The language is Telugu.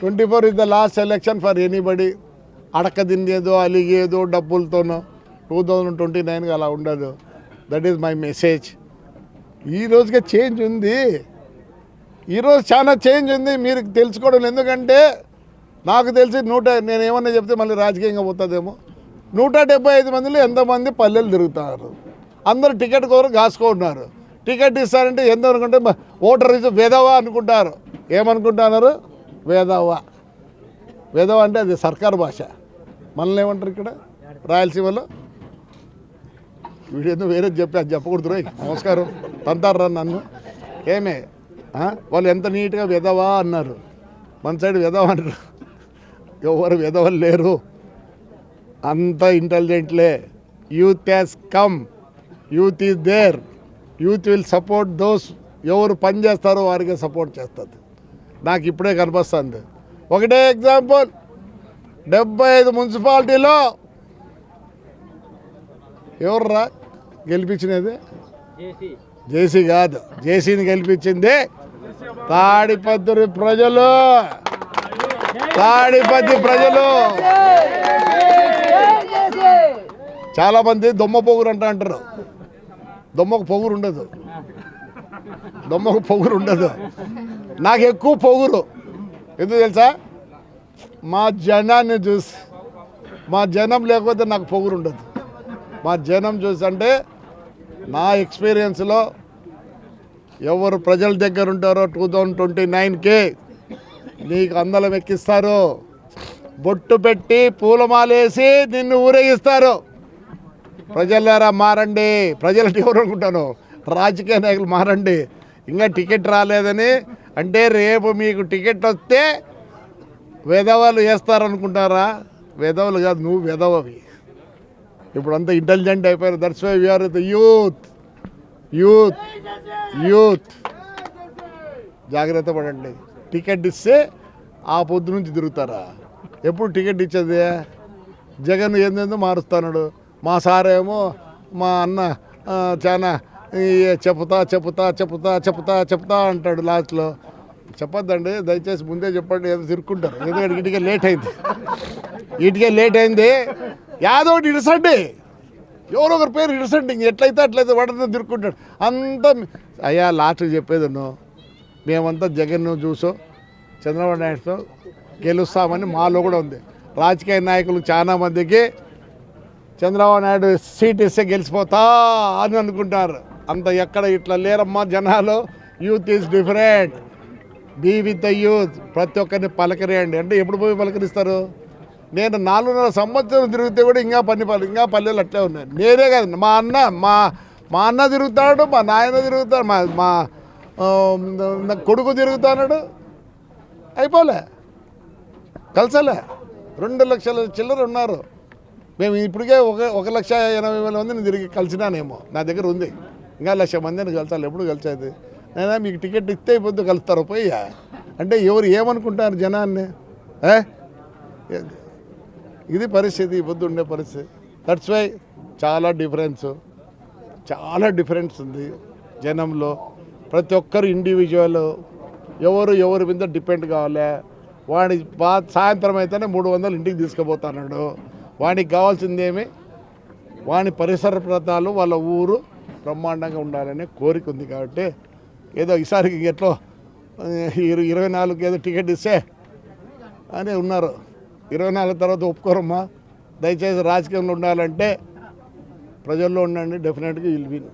Twenty four is the last election for anybody. అడక తినేదో అలిగేదో డబ్బులతోనో. టూ థౌజండ్ ట్వంటీ నైన్కి అలా ఉండదు. దట్ ఈస్ మై మెసేజ్ ఈ రోజుగా చేంజ్ ఉంది. ఈరోజు చాలా చేంజ్ ఉంది. మీరు తెలుసుకోవడం ఎందుకంటే నాకు తెలిసి నూట నేను ఏమన్నా చెప్తే మళ్ళీ రాజకీయంగా పోతుందేమో. నూట డెబ్బై ఐదు మందిలో ఎంతమంది పల్లెలు తిరుగుతున్నారు? అందరూ టికెట్ కోరు కాసుకుంటున్నారు టికెట్ ఇస్తారంటే ఎంత అనుకుంటే ఓటర్ ఇస్ వేదవా అనుకుంటారు. ఏమనుకుంటున్నారు? వేదవా. వేదవ అంటే అది సర్కారు భాష. మనల్ని ఏమంటారు ఇక్కడ? రాయలసీమలో? వీడేదో వేరే చెప్పి అది చెప్పకూడదు రోయ్. నమస్కారం. తంతారా నన్ను. ఏమే? వాళ్ళు ఎంత నీట్గా విధవా అన్నారు. మన సైడ్ విధవ అంటారు. ఎవరు విధవలు లేరు. అంత ఇంటెలిజెంట్లే. Youth has come. Youth is there. Youth will support those. ఎవరు పని చేస్తారో వారికి సపోర్ట్ చేస్తుంది. నాకు ఇప్పుడే కనిపిస్తుంది. ఒకటే ఎగ్జాంపుల్ డెబ్బై ఐదు మున్సిపాలిటీలో ఎవర్రా గెలిపించినది? జేసీ. కాదు జేసీని గెలిపించింది తాడిపత్రి ప్రజలు. తాడిపత్రి ప్రజలు. చాలా మంది దొమ్మ పొగురు అంట అంటారు. దొమ్మకు పొగురు ఉండదు. దొమ్మకు పొగురు ఉండదు. నాకు ఎక్కువ పొగురు. ఎందుకు తెలుసా? మా జనాన్ని చూసి మా జనం లేకపోతే నాకు పొగురు ఉండదు. మా జనం చూసి అంటే నా ఎక్స్పీరియన్స్లో ఎవరు ప్రజల దగ్గర ఉంటారో టూ థౌజండ్ ట్వంటీ నైన్కి నీకు అందలం ఎక్కిస్తారు. బొట్టు పెట్టి పూలమాలేసి నిన్ను ఊరేగిస్తారు. ప్రజలారా మారండి. ప్రజలంటే ఎవరు అనుకుంటాను రాజకీయ నాయకులు మారండి. ఇంకా టికెట్ రాలేదని అంటే రేపు మీకు టికెట్ వస్తే వెధవలు వేస్తారనుకుంటారా? వెధవలు కాదు నువ్వు వెధవవి ఇప్పుడు అంతా ఇంటెలిజెంట్ అయిపోయారు that's why we are the youth youth youth జాగ్రత్త పడండి. టికెట్ ఇస్తే ఆ పొద్దు నుంచి తిరుగుతారా? ఎప్పుడు టికెట్ ఇచ్చేది? జగన్ ఏందేందో మారుస్తాడు మా సారేమో మా అన్న చాలా చెప్తా చెప్తా చెప్తా చెప్తా చెప్తా అంటాడు లాస్ట్లో చెప్పొద్దండి దయచేసి ముందే చెప్పండి ఏదో తిరుక్కుంటారు. ఎందుకంటే ఇటుకే లేట్ అయింది. ఇటుకే లేట్ అయింది. యాదో ఒకటి ఇడసండి ఎవరో ఒకరి పేరు ఇడసండి ఇంక ఎట్లయితే అట్లయితే వాడిని తిరుక్కుంటాడు. అంతా అయ్యా లాస్ట్ చెప్పేది నువ్వు మేమంతా జగన్ చూసో చంద్రబాబు నాయుడుతో గెలుస్తామని మాలో కూడా ఉంది. రాజకీయ నాయకులు చాలా మందికి చంద్రబాబు నాయుడు సీట్ ఇస్తే గెలిచిపోతా అని అనుకుంటారు. అంత ఎక్కడ ఇట్లా లేరమ్మా జనాలు? Youth is different be with the youth ప్రతి ఒక్కరిని పలకరేయండి. అంటే ఎప్పుడు పోయి పలకరిస్తారు? నేను నాలుగున్నర సంవత్సరం తిరిగితే కూడా ఇంకా పని పల్లె ఇంకా పల్లెలు అట్లే ఉన్నాయి. నేనే కాదు. మా అన్న మా మా అన్న తిరుగుతాడు మా నాయన తిరుగుతాడు మా మా కొడుకు తిరుగుతాడు. అయిపోలే. కలిసలే. రెండు లక్షల చిల్లర ఉన్నారు. మేము ఇప్పటికే ఒక ఒక లక్ష ఎనభై వేల మందిని తిరిగి కలిసినానేమో. నా దగ్గర ఉంది. ఇంకా లక్ష మందిని కలిసాలి ఎప్పుడు కలిసేది? అయినా మీకు టికెట్ ఇస్తే పొద్దు కలుస్తారు పోయి అంటే ఎవరు ఏమనుకుంటారు జనాన్ని? ఇది పరిస్థితి ఈ పొద్దు ఉండే పరిస్థితి. దట్స్ వై చాలా డిఫరెన్స్ చాలా డిఫరెన్స్ ఉంది జనంలో. ప్రతి ఒక్కరు ఇండివిజువల్ ఎవరు ఎవరి మీద డిపెండ్ కావాలి? వాడి బా సాయంత్రం అయితేనే మూడు వందలు ఇంటికి తీసుకుపోతున్నాడు. వాడికి కావాల్సిందేమి వాని పరిసర ప్రాంతాలు వాళ్ళ ఊరు బ్రహ్మాండంగా ఉండాలనే కోరిక ఉంది కాబట్టి ఏదో ఈసారికి ఎట్లో ఇరవై నాలుగు ఏదో టికెట్ ఇస్తే అని ఉన్నారు. ఇరవై నాలుగు తర్వాత ఒప్పుకోరమ్మా. దయచేసి రాజకీయంలో ఉండాలంటే ప్రజల్లో ఉండండి డెఫినెట్గా విల్ విన్